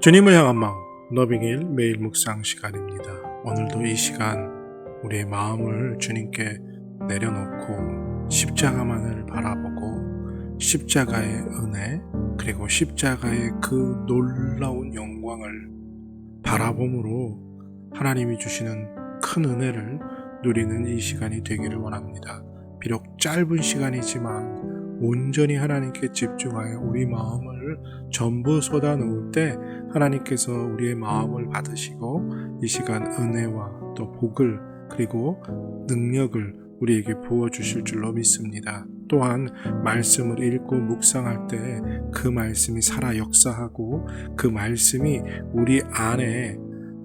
주님을 향한 마음 너빙일 매일 묵상 시간입니다. 오늘도 이 시간 우리의 마음을 주님께 내려놓고 십자가만을 바라보고 십자가의 은혜 그리고 십자가의 그 놀라운 영광을 바라봄으로 하나님이 주시는 큰 은혜를 누리는 이 시간이 되기를 원합니다. 비록 짧은 시간이지만 온전히 하나님께 집중하여 우리 마음을 전부 쏟아놓을 때 하나님께서 우리의 마음을 받으시고 이 시간 은혜와 또 복을 그리고 능력을 우리에게 부어 주실 줄로 믿습니다. 또한 말씀을 읽고 묵상할 때 그 말씀이 살아 역사하고 그 말씀이 우리 안에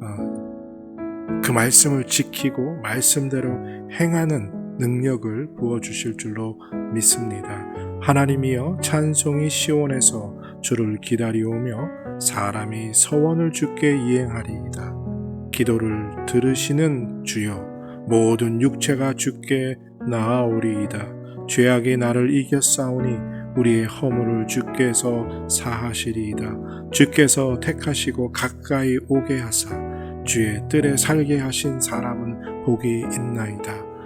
어, 그 말씀을 지키고 말씀대로 행하는 능력을 부어 주실 줄로 믿습니다. 하나님이여 찬송이 시온에서 주를 기다리오며 사람이 서원을 주께 이행하리이다. 기도를 들으시는 주여 모든 육체가 주께 나아오리이다. 죄악이 나를 이겼사오니 우리의 허물을 주께서 사하시리이다. 주께서 택하시고 가까이 오게 하사 주의 뜰에 살게 하신 사람은 복이 있나이다.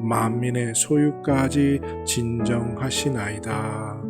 만민의 소유까지 진정하시나이다.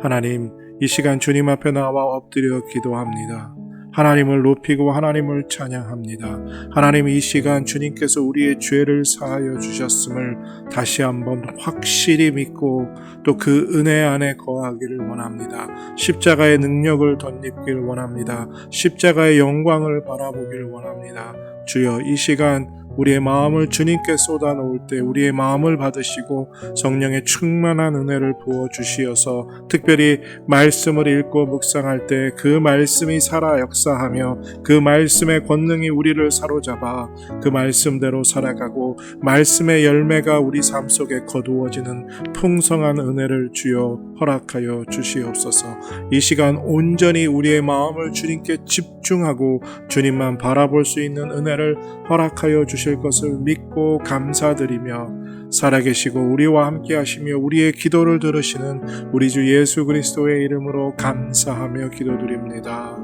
하나님, 이 시간 주님 앞에 나와 엎드려 기도합니다. 하나님을 높이고 하나님을 찬양합니다. 하나님 이 시간 주님께서 우리의 죄를 사하여 주셨음을 다시 한번 확실히 믿고 또 그 은혜 안에 거하기를 원합니다. 십자가의 능력을 덧입기를 원합니다. 십자가의 영광을 바라보기를 원합니다. 주여 이 시간 우리의 마음을 주님께 쏟아놓을 때 우리의 마음을 받으시고 성령의 충만한 은혜를 부어 주시어서 특별히 말씀을 읽고 묵상할 때 그 말씀이 살아 역사하며 그 말씀의 권능이 우리를 사로잡아 그 말씀대로 살아가고 말씀의 열매가 우리 삶 속에 거두어지는 풍성한 은혜를 주여 허락하여 주시옵소서. 이 시간 온전히 우리의 마음을 주님께 집중하고 주님만 바라볼 수 있는 은혜를 허락하여 주실 것을 믿고 감사드리며 살아계시고 우리와 함께 하시며 우리의 기도를 들으시는 우리 주 예수 그리스도의 이름으로 감사하며 기도드립니다.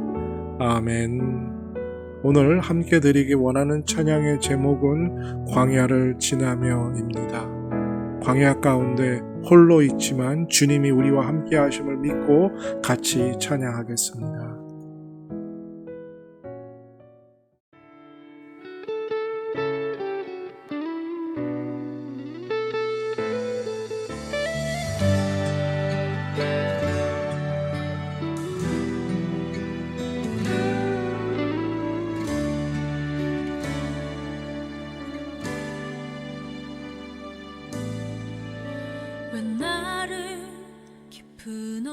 아멘. 오늘 함께 드리기 원하는 찬양의 제목은 광야를 지나며입니다. 광야 가운데 홀로 있지만 주님이 우리와 함께 하심을 믿고 같이 찬양하겠습니다.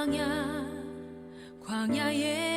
광야 광야에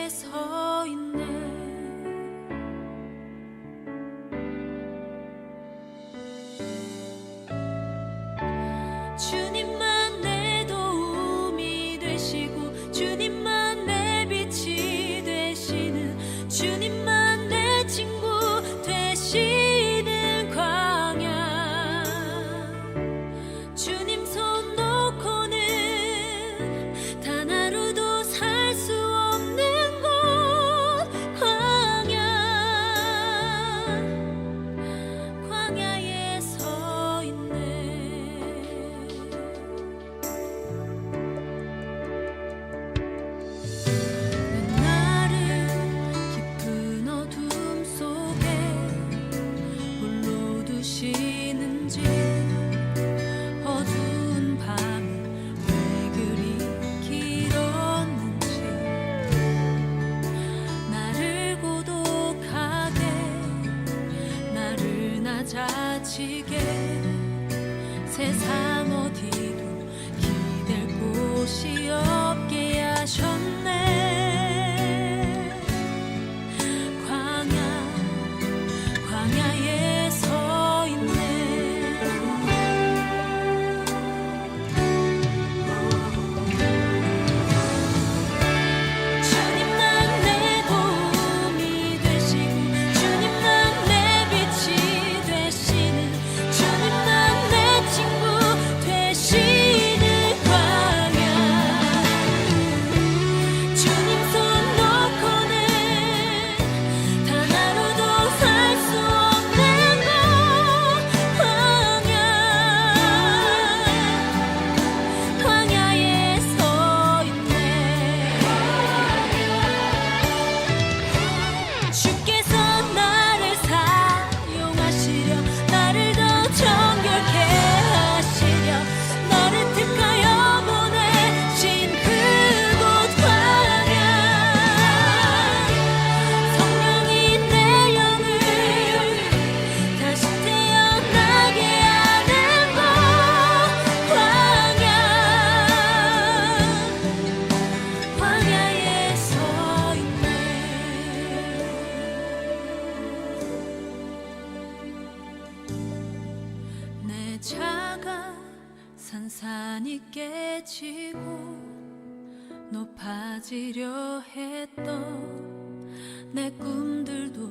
높아지려 했던 내 꿈들도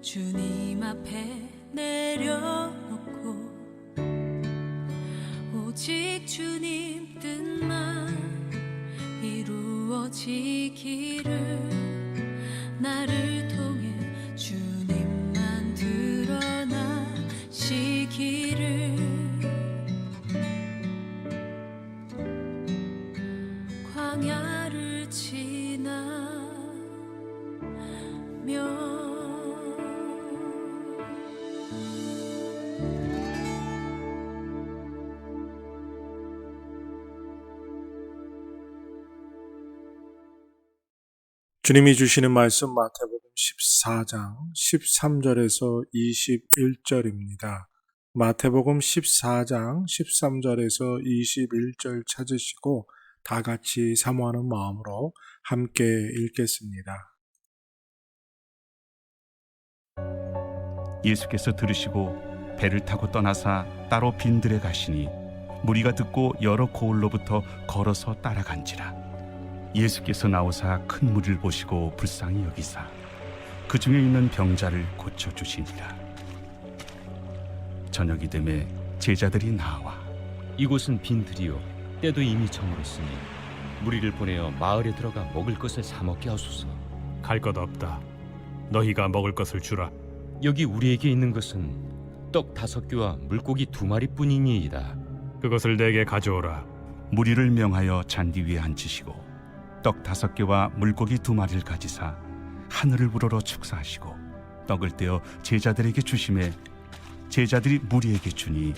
주님 앞에 내려놓고 오직 주님 뜻만 이루어지기를 나를 주님이 주시는 말씀 마태복음 14장 13절에서 21절입니다. 마태복음 14장 13절에서 21절 찾으시고 다 같이 사모하는 마음으로 함께 읽겠습니다. 예수께서 들으시고 배를 타고 떠나사 따로 빈들에 가시니 무리가 듣고 여러 고을로부터 걸어서 따라간지라 예수께서 나오사 큰 무리를 보시고 불쌍히 여기사 그 중에 있는 병자를 고쳐 주시니라 저녁이 되매 제자들이 나와 이곳은 빈들이요 때도 이미 저물었으니 무리를 보내어 마을에 들어가 먹을 것을 사 먹게 하소서 갈 것 없다. 너희가 먹을 것을 주라. 여기 우리에게 있는 것은 떡 다섯 개와 물고기 두 마리뿐이니이다 그것을 내게 가져오라. 무리를 명하여 잔디 위에 앉히시고 떡 다섯 개와 물고기 두 마리를 가지사 하늘을 우러러 축사하시고 떡을 떼어 제자들에게 주심에 제자들이 무리에게 주니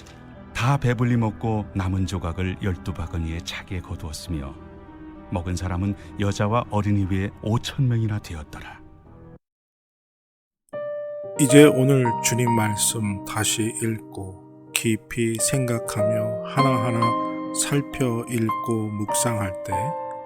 다 배불리 먹고 남은 조각을 열두 바구니에 차게 거두었으며 먹은 사람은 여자와 어린이 외에 오천 명이나 되었더라. 이제 오늘 주님 말씀 다시 읽고 깊이 생각하며 하나하나 살펴 읽고 묵상할 때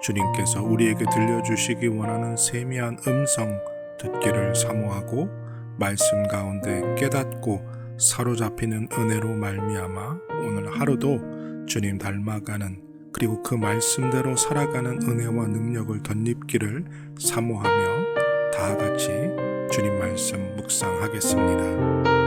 주님께서 우리에게 들려주시기 원하는 세미한 음성 듣기를 사모하고 말씀 가운데 깨닫고 사로잡히는 은혜로 말미암아 오늘 하루도 주님 닮아가는 그리고 그 말씀대로 살아가는 은혜와 능력을 덧입기를 사모하며 다 같이 주님 말씀 묵상하겠습니다.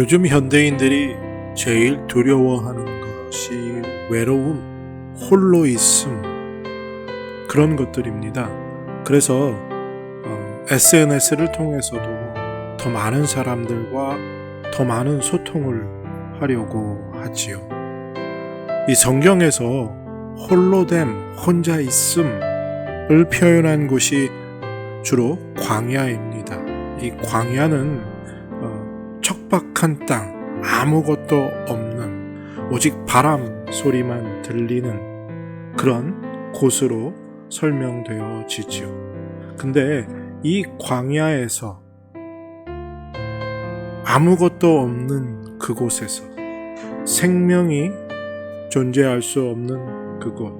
요즘 현대인들이 제일 두려워하는 것이 외로움, 홀로 있음, 그런 것들입니다. 그래서 SNS를 통해서도 더 많은 사람들과 더 많은 소통을 하려고 하지요. 이 성경에서 홀로됨, 혼자 있음을 표현한 곳이 주로 광야입니다. 이 광야는 어, 척박한 땅, 아무것도 없는 오직 바람 소리만 들리는 그런 곳으로 설명되어지지요. 근데 이 광야에서 아무것도 없는 그곳에서 생명이 존재할 수 없는 그곳,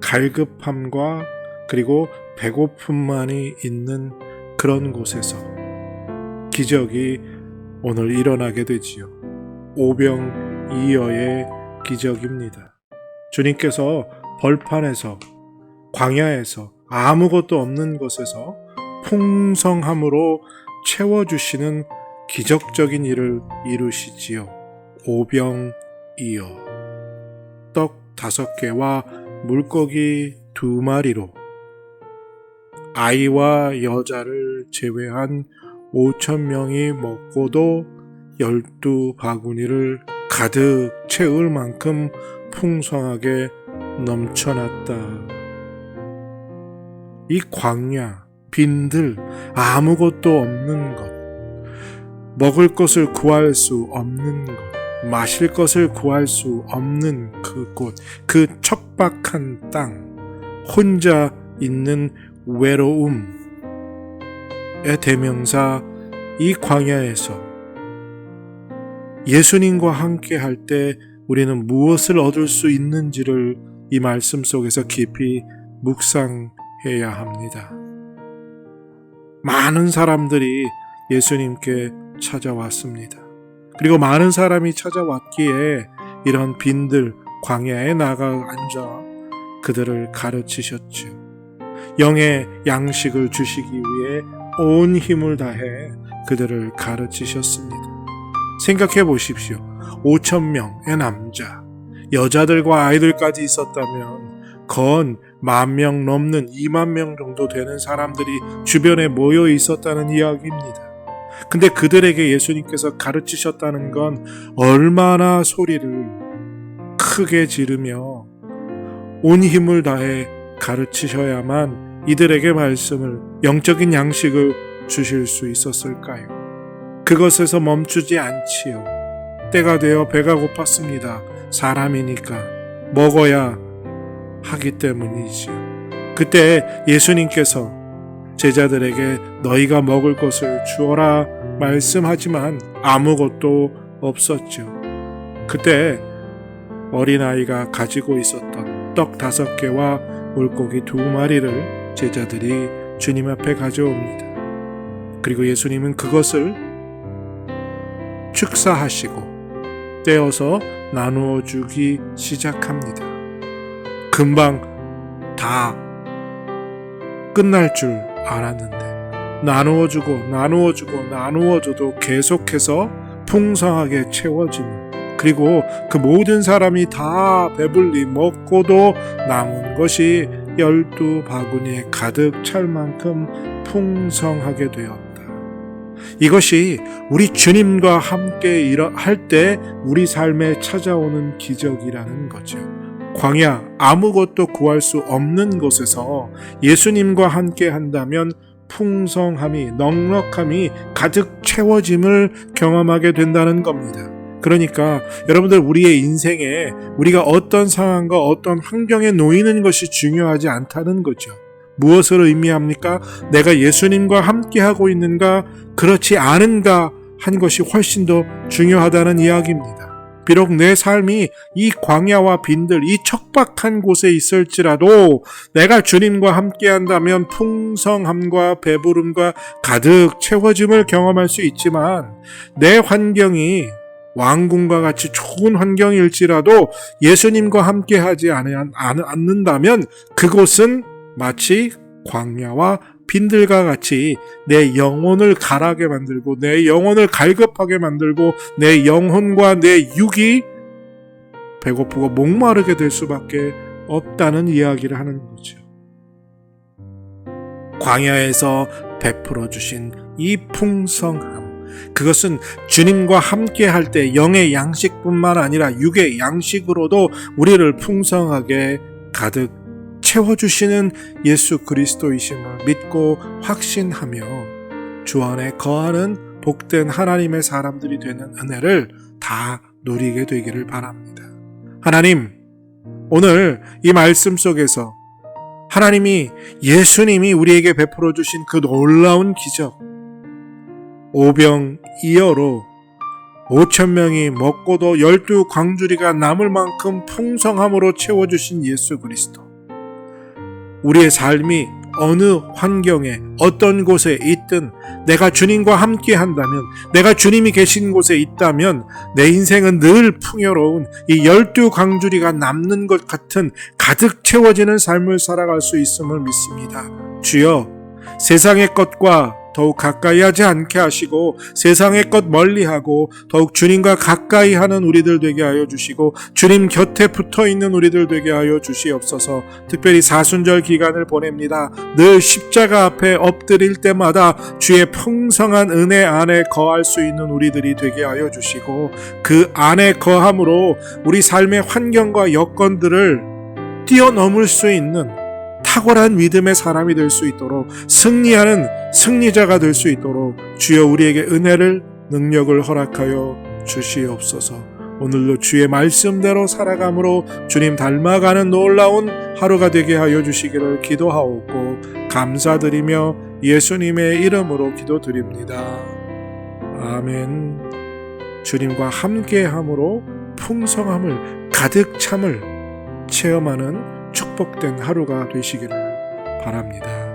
갈급함과 그리고 배고픔만이 있는 그런 곳에서 기적이 오늘 일어나게 되지요. 오병이어의 기적입니다. 주님께서 벌판에서 광야에서 아무것도 없는 곳에서 풍성함으로 채워주시는 기적적인 일을 이루시지요. 오병이어. 떡 다섯 개와 물고기 두 마리로 아이와 여자를 제외한 오천 명이 먹고도 열두 바구니를 가득 채울 만큼 풍성하게 넘쳐났다. 이 광야, 빈들, 아무것도 없는 것, 먹을 것을 구할 수 없는 것, 마실 것을 구할 수 없는 그곳, 그 척박한 땅, 혼자 있는 외로움의 대명사 이 광야에서 예수님과 함께 할 때 우리는 무엇을 얻을 수 있는지를 이 말씀 속에서 깊이 묵상해야 합니다. 많은 사람들이 예수님께 찾아왔습니다. 그리고 많은 사람이 찾아왔기에 이런 빈들 광야에 나가 앉아 그들을 가르치셨죠. 영의 양식을 주시기 위해 온 힘을 다해 그들을 가르치셨습니다. 생각해 보십시오. 5천 명의 남자, 여자들과 아이들까지 있었다면 건 만 명 넘는 2만 명 정도 되는 사람들이 주변에 모여 있었다는 이야기입니다. 근데 그들에게 예수님께서 가르치셨다는 건 얼마나 소리를 크게 지르며 온 힘을 다해 가르치셔야만 이들에게 말씀을 영적인 양식을 주실 수 있었을까요? 그것에서 멈추지 않지요. 때가 되어 배가 고팠습니다. 사람이니까 먹어야 하기 때문이지요. 그때 예수님께서 제자들에게 너희가 먹을 것을 주어라 말씀하지만 아무것도 없었죠. 그때 어린아이가 가지고 있었던 떡 다섯 개와 물고기 두 마리를 제자들이 주님 앞에 가져옵니다. 그리고 예수님은 그것을 축사하시고 떼어서 나누어 주기 시작합니다. 금방 다 끝날 줄 알았는데 나누어 주고 나누어 주고 나누어 줘도 계속해서 풍성하게 채워지는 그리고 그 모든 사람이 다 배불리 먹고도 남은 것이 열두 바구니에 가득 찰 만큼 풍성하게 되었다. 이것이 우리 주님과 함께 할 때 우리 삶에 찾아오는 기적이라는 거죠. 광야 아무것도 구할 수 없는 곳에서 예수님과 함께 한다면 풍성함이 넉넉함이 가득 채워짐을 경험하게 된다는 겁니다. 그러니까 여러분들 우리의 인생에 우리가 어떤 상황과 어떤 환경에 놓이는 것이 중요하지 않다는 거죠. 무엇을 의미합니까? 내가 예수님과 함께 하고 있는가, 그렇지 않은가 한 것이 훨씬 더 중요하다는 이야기입니다. 비록 내 삶이 이 광야와 빈들, 이 척박한 곳에 있을지라도 내가 주님과 함께 한다면 풍성함과 배부름과 가득 채워짐을 경험할 수 있지만 내 환경이 왕궁과 같이 좋은 환경일지라도 예수님과 함께 하지 않는다면 그곳은 마치 광야와 빈들과 같이 내 영혼을 가라게 만들고 내 영혼을 갈급하게 만들고 내 영혼과 내 육이 배고프고 목마르게 될 수밖에 없다는 이야기를 하는 거죠. 광야에서 베풀어 주신 이 풍성함. 그것은 주님과 함께 할 때 영의 양식뿐만 아니라 육의 양식으로도 우리를 풍성하게 가득 채워주시는 예수 그리스도이심을 믿고 확신하며 주 안에 거하는 복된 하나님의 사람들이 되는 은혜를 다 누리게 되기를 바랍니다. 하나님, 오늘 이 말씀 속에서 하나님이 예수님이 우리에게 베풀어 주신 그 놀라운 기적, 오병이어로 5천 명이 먹고도 열두 광주리가 남을 만큼 풍성함으로 채워주신 예수 그리스도. 우리의 삶이 어느 환경에 어떤 곳에 있든 내가 주님과 함께 한다면 내가 주님이 계신 곳에 있다면 내 인생은 늘 풍요로운 이 열두 광주리가 남는 것 같은 가득 채워지는 삶을 살아갈 수 있음을 믿습니다. 주여 세상의 것과 더욱 가까이 하지 않게 하시고 세상의 것 멀리하고 더욱 주님과 가까이 하는 우리들 되게 하여 주시고 주님 곁에 붙어 있는 우리들 되게 하여 주시옵소서. 특별히 사순절 기간을 보냅니다. 늘 십자가 앞에 엎드릴 때마다 주의 풍성한 은혜 안에 거할 수 있는 우리들이 되게 하여 주시고 그 안에 거함으로 우리 삶의 환경과 여건들을 뛰어넘을 수 있는 탁월한 믿음의 사람이 될 수 있도록 승리하는 승리자가 될 수 있도록 주여 우리에게 은혜를 능력을 허락하여 주시옵소서. 오늘도 주의 말씀대로 살아감으로 주님 닮아가는 놀라운 하루가 되게 하여 주시기를 기도하옵고 감사드리며 예수님의 이름으로 기도드립니다. 아멘. 주님과 함께 함으로 풍성함을 가득 참을 체험하는 축복된 하루가 되시기를 바랍니다.